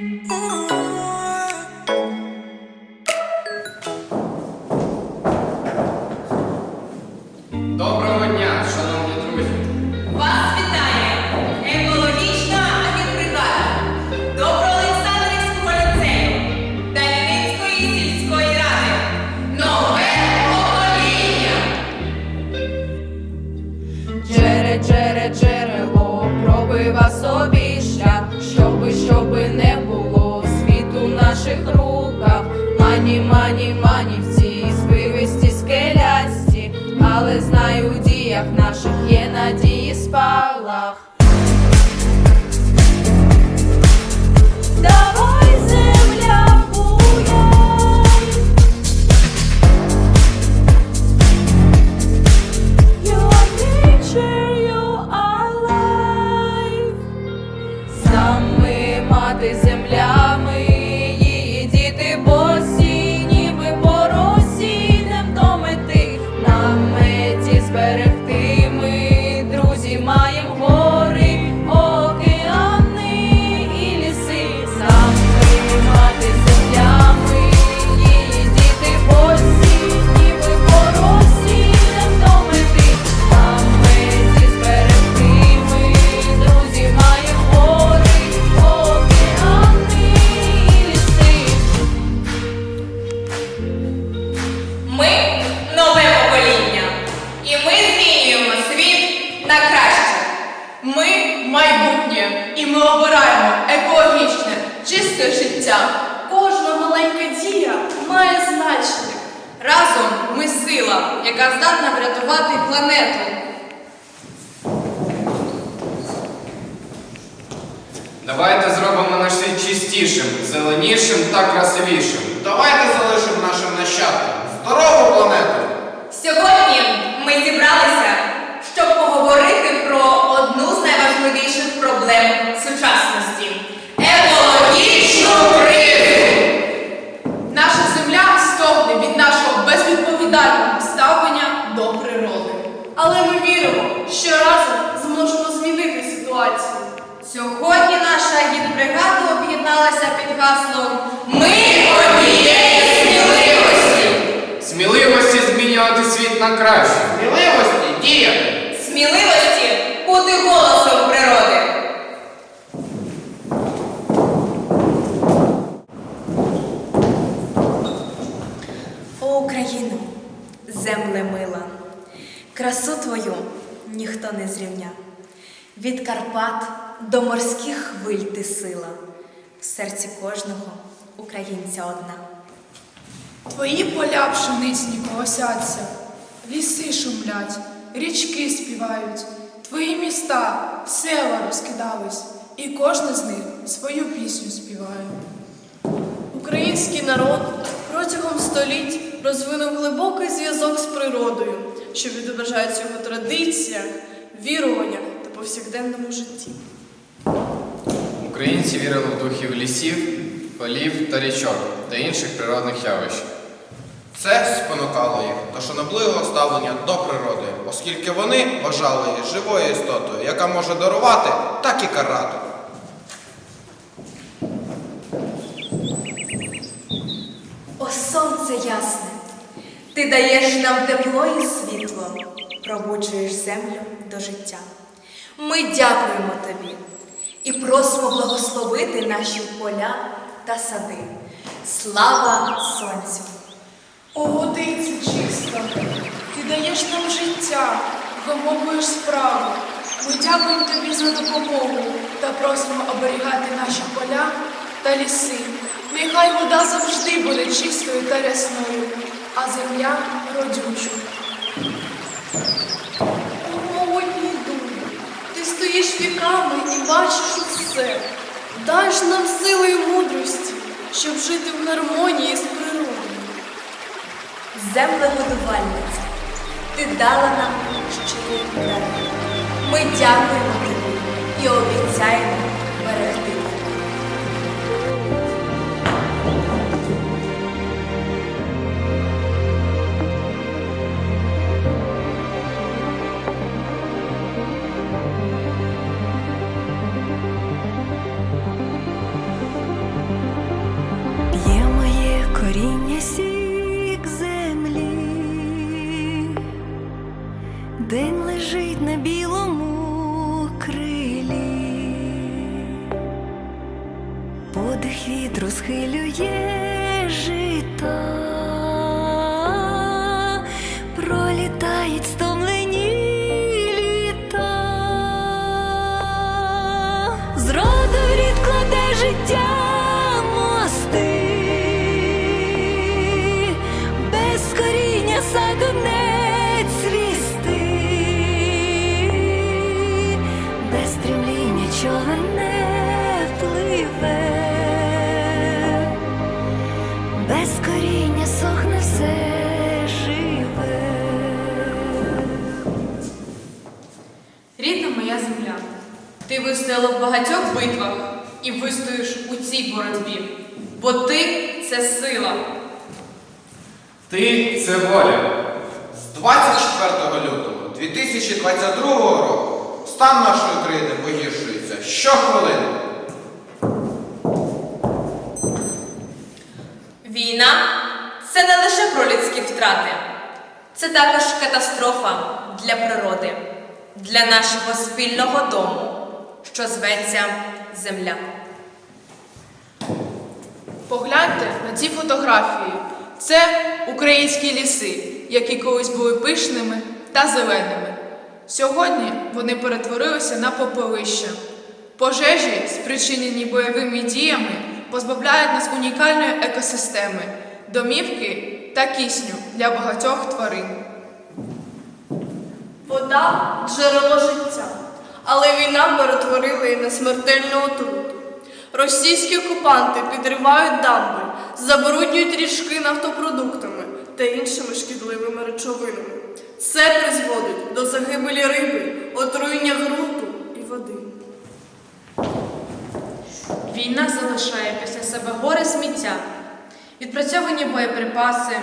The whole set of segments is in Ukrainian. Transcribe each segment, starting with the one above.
Oh. Врятувати. Давайте зробимо наш світ чистішим, зеленішим та красивішим. Давайте залишимо нашим нащадкам здорову планету. Сьогодні ми зібралися, щоб поговорити про одну з найважливіших проблем сучасності на краще. Сміливості діяти. Сміливості бути голосом природи. О, Україно, земле мила, красу твою ніхто не зрівня. Від Карпат до морських хвиль ти сила, в серці кожного українця одна. Твої поля пшеничні колосяться, ліси шумлять, річки співають, твої міста, села розкидались, і кожне з них свою пісню співає. Український народ протягом століть розвинув глибокий зв'язок з природою, що відображається в його традиціях, віруваннях та повсякденному житті. Українці вірили в духів лісів, полів та річок та інших природних явищ. Це спонукало їх до шанобливого ставлення до природи, оскільки вони вважали її живою істотою, яка може дарувати, так і карати. О сонце ясне, ти даєш нам тепло і світло, пробуджуєш землю до життя. Ми дякуємо тобі і просимо благословити наші поля та сади. Слава сонцю! О, чиста, ти даєш нам життя, вимовуєш справу. Ми дякуємо тобі за допомогу та просимо оберігати наші поля та ліси. Нехай вода завжди буде чистою та рясною, а земля родючою. О, Могутній дух, ти стоїш віками і бачиш усе. Даш нам сили і мудрості, щоб жити в гармонії з природою. Землегодувальниця, ти дала нам щирий дар. Ми дякуємо тобі і обіцяємо берегти. тебе. Коріння сік і вистоїш у цій боротьбі, бо ти це сила. Ти це воля. З 24 лютого 2022 року стан нашої країни погіршується щохвилини. Війна це не лише про людські втрати, це також катастрофа для природи, для нашого спільного дому, що зветься Земля. Погляньте на ці фотографії. Це українські ліси, які колись були пишними та зеленими. Сьогодні вони перетворилися на попелище. Пожежі, спричинені бойовими діями, позбавляють нас унікальної екосистеми, домівки та кисню для багатьох тварин. Вода джерело життя, але війна перетворила її на смертельну отруту. Російські окупанти підривають дамби, забруднюють річки нафтопродуктами та іншими шкідливими речовинами. Це призводить до загибелі риби, отруєння ґрунту і води. Війна залишає після себе гори сміття, відпрацьовані боєприпаси,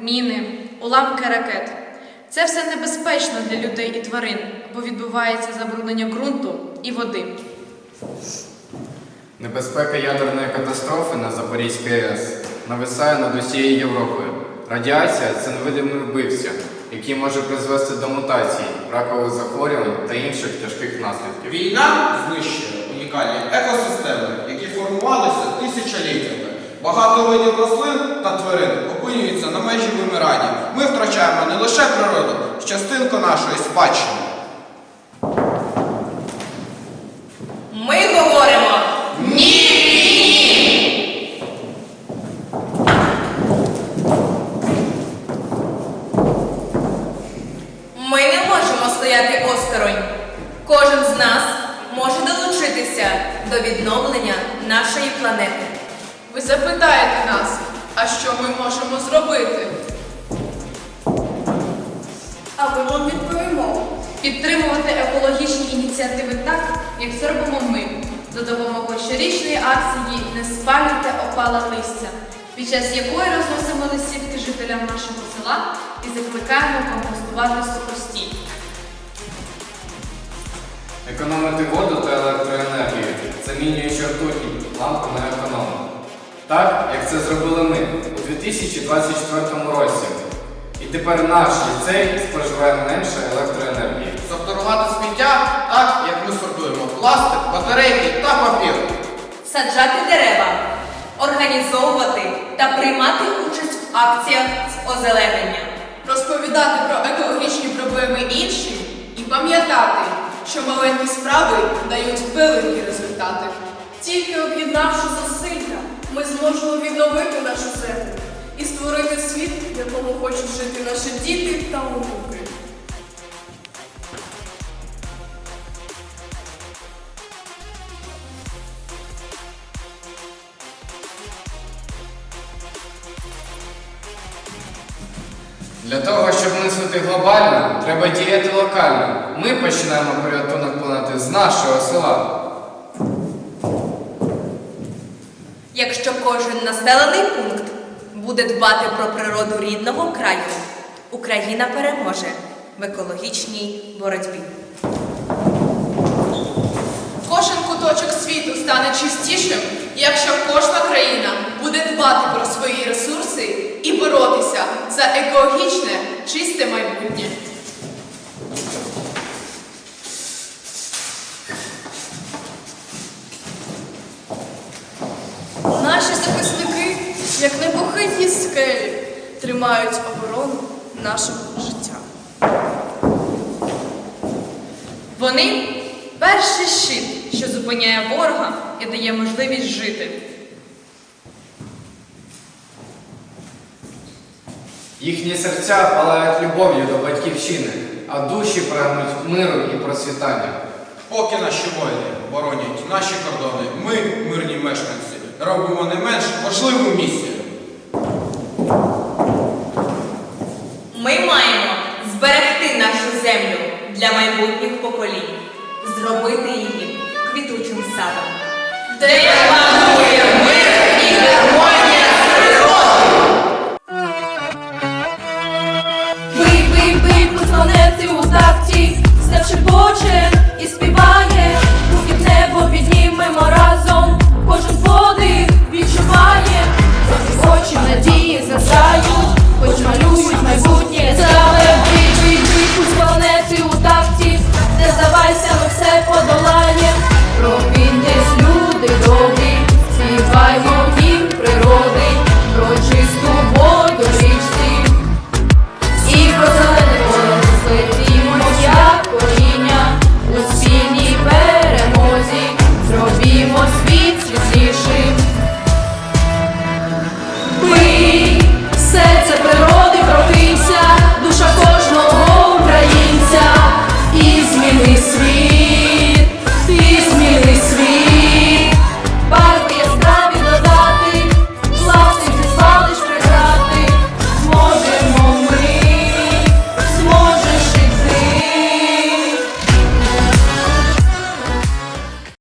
міни, уламки ракет. Це все небезпечно для людей і тварин, бо відбувається забруднення ґрунту і води. Небезпека ядерної катастрофи на Запорізькій АЕС нависає над усією Європою. Радіація це невидимий вбивця, який може призвести до мутацій, ракових захворювань та інших тяжких наслідків. Війна знищує унікальні екосистеми, які формувалися тисячоліттями. Багато видів рослин та тварин опинюються на межі вимирання. Ми втрачаємо не лише природу, частинку нашої спадщини. Підтримувати екологічні ініціативи так, як це робимо ми, за допомогою щорічної акції Не спалюйте опале листя, під час якої розносимо листівки жителям нашого села і закликаємо компостувати сухостій. Економити воду та електроенергію, замінюючи ртутні лампи на економну. Так, як це зробили ми у 2024 році. І тепер наш ліцей споживає менше електроенергії. Сортувати сміття так, як ми сортуємо пластик, батарейки та папір. Саджати дерева, організовувати та приймати участь в акціях з озеленення. Розповідати про екологічні проблеми іншим і пам'ятати, що маленькі справи дають великі результати. Тільки об'єднавши зусилля, ми зможемо відновити нашу землю і створити світ, в якому хочуть жити наші діти та онуки. Для того, щоб мислити глобально, треба діяти локально. Ми починаємо порятунок планети з нашого села. Якщо кожен населений пункт буде дбати про природу рідного краю, Україна переможе в екологічній боротьбі. Кожен куточок світу стане чистішим, якщо кожна країна буде дбати про свої ресурси за екологічне, чисте майбутнє. Наші захисники, як непохитні скелі, тримають оборону нашого життя. Вони перший щит, що зупиняє ворога і дає можливість жити. Їхні серця палають любов'ю до батьківщини, а душі прагнуть миру і процвітання. Поки наші воїни боронять наші кордони, ми, мирні мешканці, робимо не менш важливу місію. Ми маємо зберегти нашу землю для майбутніх поколінь, зробити її квітучим садом. Де